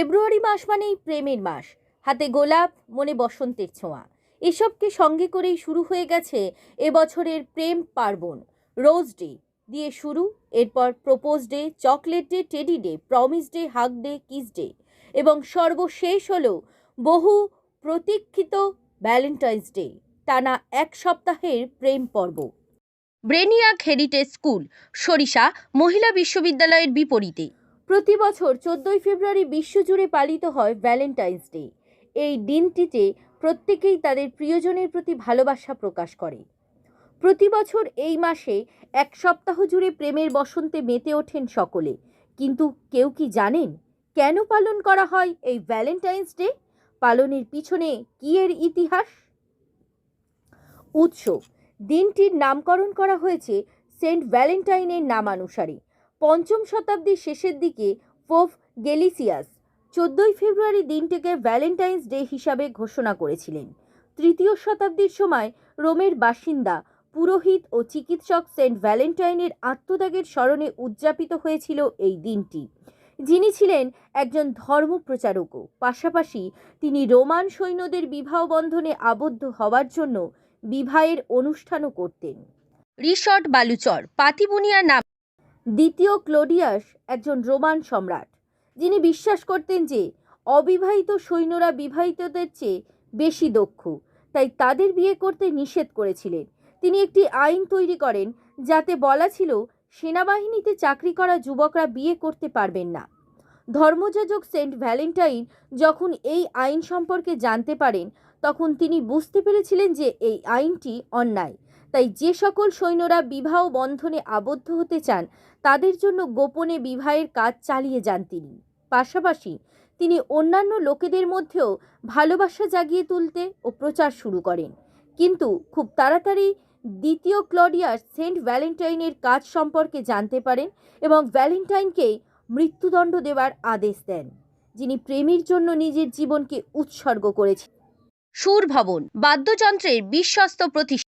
ফেব্রুয়ারি মাস মানেই প্রেমের মাস। হাতে গোলাপ, মনে বসন্তের ছোঁয়া। এসবকে সঙ্গে করেই শুরু হয়ে গেছে এবছরের প্রেম পার্বণ। রোজ ডে দিয়ে শুরু, এরপর propose day, chocolate day, teddy day, promise day, hug day, kiss day. এবং সর্বশেষ হলো বহু প্রতীক্ষিত ভ্যালেন্টাইন্স ডে, টানা এক সপ্তাহের প্রেম পর্ব। ব্রেনিয়াক হেরিটেজ স্কুল, সরিষা, মহিলা বিশ্ববিদ্যালয়ের বিপরীতে। প্রতি বছর চোদ্দোই ফেব্রুয়ারি বিশ্বজুড়ে পালিত হয় ভ্যালেন্টাইন্স ডে এই দিনটিতে প্রত্যেকেই তাদের প্রিয়জনের প্রতি ভালোবাসা প্রকাশ করে। প্রতি বছর এই মাসে এক সপ্তাহ জুড়ে প্রেমের বসন্তে মেতে ওঠেন সকলে। কিন্তু কেউ কি জানেন কেন পালন করা হয় এই ভ্যালেন্টাইন্স ডে পালনের পিছনে কি এর ইতিহাস? উৎস। দিনটির নামকরণ করা হয়েছে সেন্ট ভ্যালেন্টাইনের নামানুসারে। পঞ্চম শতাব্দীর শেষের দিকে পোপ গেলিসিয়াস চোদ্দই ফেব্রুয়ারি দিনটিকে ভ্যালেন্টাইন্স ডে হিসাবে ঘোষণা করেছিলেন। তৃতীয় শতাব্দীর সময় রোমের বাসিন্দা, পুরোহিত ও চিকিৎসক সেন্ট ভ্যালেন্টাইনের আত্মত্যাগের স্মরণে উদযাপিত হয়েছিল এই দিনটি। যিনি ছিলেন একজন ধর্মপ্রচারকও। পাশাপাশি তিনি রোমান সৈন্যদের বিবাহ বন্ধনে আবদ্ধ হওয়ার জন্য বিবাহের অনুষ্ঠানও করতেন। রিসর্ট বালুচর পাতিবুনিয়া নাম দ্বিতীয় ক্লোডিয়াস একজন রোমান সম্রাট। যিনি বিশ্বাস করতেন যে অবিবাহিত সৈন্যরা বিবাহিতদের চেয়ে বেশি দক্ষ, তাই তাদের বিয়ে করতে নিষেধ করেছিলেন। তিনি একটি আইন তৈরি করেন যাতে বলা ছিল সেনাবাহিনীতে চাকরি করা যুবকরা বিয়ে করতে পারবেন না। ধর্মযাজক সেন্ট ভ্যালেন্টাইন যখন এই আইন সম্পর্কে জানতে পারেন, তখন তিনি বুঝতে পেরেছিলেন যে এই আইনটি অন্যায়। তাই যে সকল সৈন্যরা বিবাহ বন্ধনে আবদ্ধ হতে চান, তাদের জন্য গোপনে বিবাহের কাজ চালিয়ে যান তিনি। পাশাপাশি তিনি অন্যান্য লোকেদের মধ্যেও ভালোবাসা জাগিয়ে তুলতে ও প্রচার শুরু করেন। কিন্তু খুব তাড়াতাড়ি দ্বিতীয় ক্লডিয়াস সেন্ট ভ্যালেন্টাইনের কাজ সম্পর্কে জানতে পারেন এবং ভ্যালেন্টাইনকে মৃত্যুদণ্ড দেওয়ার আদেশ দেন, যিনি প্রেমের জন্য নিজের জীবনকে উৎসর্গ করেছেন। সুর ভবন বাদ্যযন্ত্রের বিশ্বস্ত প্রতিষ্ঠান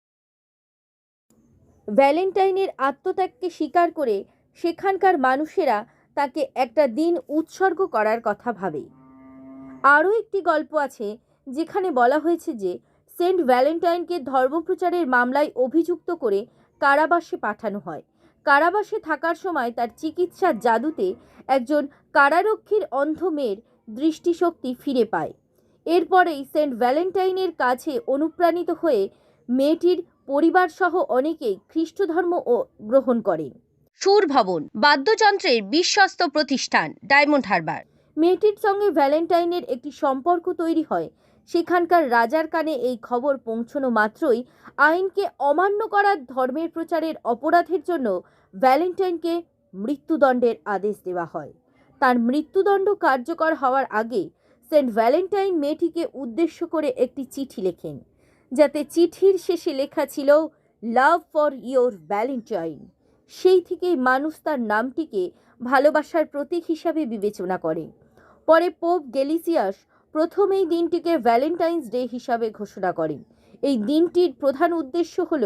ভ্যালেন্টাইনের আত্মত্যাগকে স্বীকার করে সেখানকার মানুষেরা তাকে একটা দিন উৎসর্গ করার কথা ভাবে। আরও একটি গল্প আছে যেখানে বলা হয়েছে যে সেন্ট ভ্যালেন্টাইনকে ধর্মপ্রচারের মামলায় অভিযুক্ত করে কারাবাসে পাঠানো হয়। কারাবাসে থাকার সময় তার চিকিৎসার জাদুতে একজন কারারক্ষীর অন্ধ মেয়ের দৃষ্টিশক্তি ফিরে পায়। এরপরেই সেন্ট ভ্যালেন্টাইনের কাছে অনুপ্রাণিত হয়ে মেয়েটির পরিবারসহ অনেকেই খ্রিস্ট ধর্ম ও গ্রহণ করেন সুর ভবন বাদ্যযন্ত্রের বিশ্বস্ত প্রতিষ্ঠান ডায়মন্ড হারবার। মেয়েটির সঙ্গে ভ্যালেন্টাইনের একটি সম্পর্ক তৈরি হয়। সেখানকার রাজার কানে এই খবর পৌঁছনো মাত্রই আইনকে অমান্য করার ধর্মের প্রচারের অপরাধের জন্য ভ্যালেন্টাইনকে মৃত্যুদণ্ডের আদেশ দেওয়া হয়। তার মৃত্যুদণ্ড কার্যকর হওয়ার আগে সেন্ট ভ্যালেন্টাইন মেয়েটিকে উদ্দেশ্য করে একটি চিঠি লেখেন। যাতে চিঠির শেষে লেখা ছিল লাভ ফর ইয়োর ভ্যালেন্টাইন সেই থেকেই মানুষ তার নামটিকে ভালোবাসার প্রতীক হিসাবে বিবেচনা করে। পরে পোপ গেলিসিয়াস প্রথম এই দিনটিকে ভ্যালেন্টাইন্স ডে হিসাবে ঘোষণা করেন। এই দিনটির প্রধান উদ্দেশ্য হল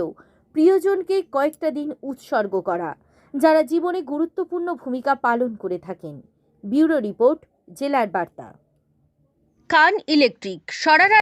প্রিয়জনকে কয়েকটা দিন উৎসর্গ করা, যারা জীবনে গুরুত্বপূর্ণ ভূমিকা পালন করে থাকেন। ব্যুরো রিপোর্ট, জেলার বার্তা। কান ইলেকট্রিক, সরারা